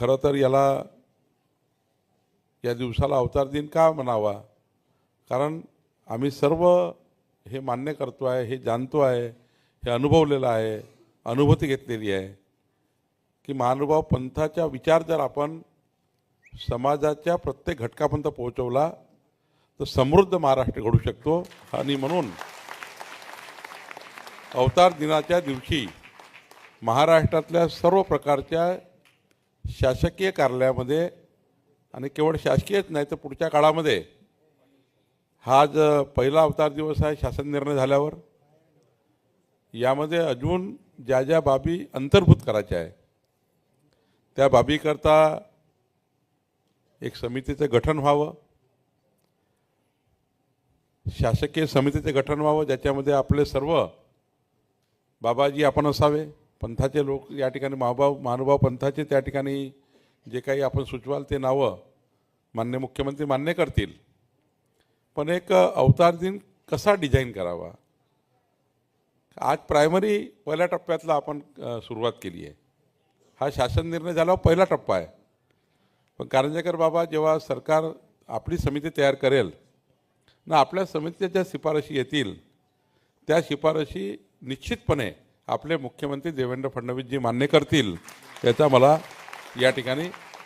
खरं तर याला या दिवसाला अवतार दिन का म्हणावा? कारण आम्ही सर्व हे मान्य करतो आहे हे जाणतो आहे हे अनुभवलेलं आहे अनुभूती घेतलेली आहे की महानुभाव पंथाचा विचार जर आपण समाजाच्या प्रत्येक घटकापर्यंत पोहोचवला तर समृद्ध महाराष्ट्र घडू शकतो. आणि म्हणून अवतार दिनाच्या दिवशी महाराष्ट्रातल्या सर्व प्रकारच्या शासकीय कार्यालयामध्ये आणि केवळ शासकीयच नाही तर पुढच्या काळामध्ये हा ज पहिला अवतार दिवस आहे शासन निर्णय झाल्यावर. यामध्ये अजून ज्या ज्या बाबी अंतर्भूत करायच्या आहे त्या बाबीकरता एक समितीचं गठन व्हावं. शासकीय समितीचे गठन व्हावं ज्याच्यामध्ये आपले सर्व बाबाजी आपण असावे. पंथाचे लोक या ठिकाणी महाभाव महानुभाव पंथाचे त्या ठिकाणी जे काही आपण सुचवाल ते नावं मान्य मुख्यमंत्री मान्य करतील. पण एक अवतार दिन कसा डिझाईन करावा? आज प्रायमरी पहिल्या टप्प्यातला आपण सुरुवात केली आहे. हा शासन निर्णय झाल्यावर पहिला टप्पा आहे. पण कारंजेकर बाबा जेव्हा सरकार आपली समिती तयार करेल ना आपल्या समितीच्या ज्या शिफारशी येतील त्या शिफारशी निश्चितपणे आपले मुख्यमंत्री देवेंद्र फडणवीसजी मान्य करतील याचा मला या ठिकाणी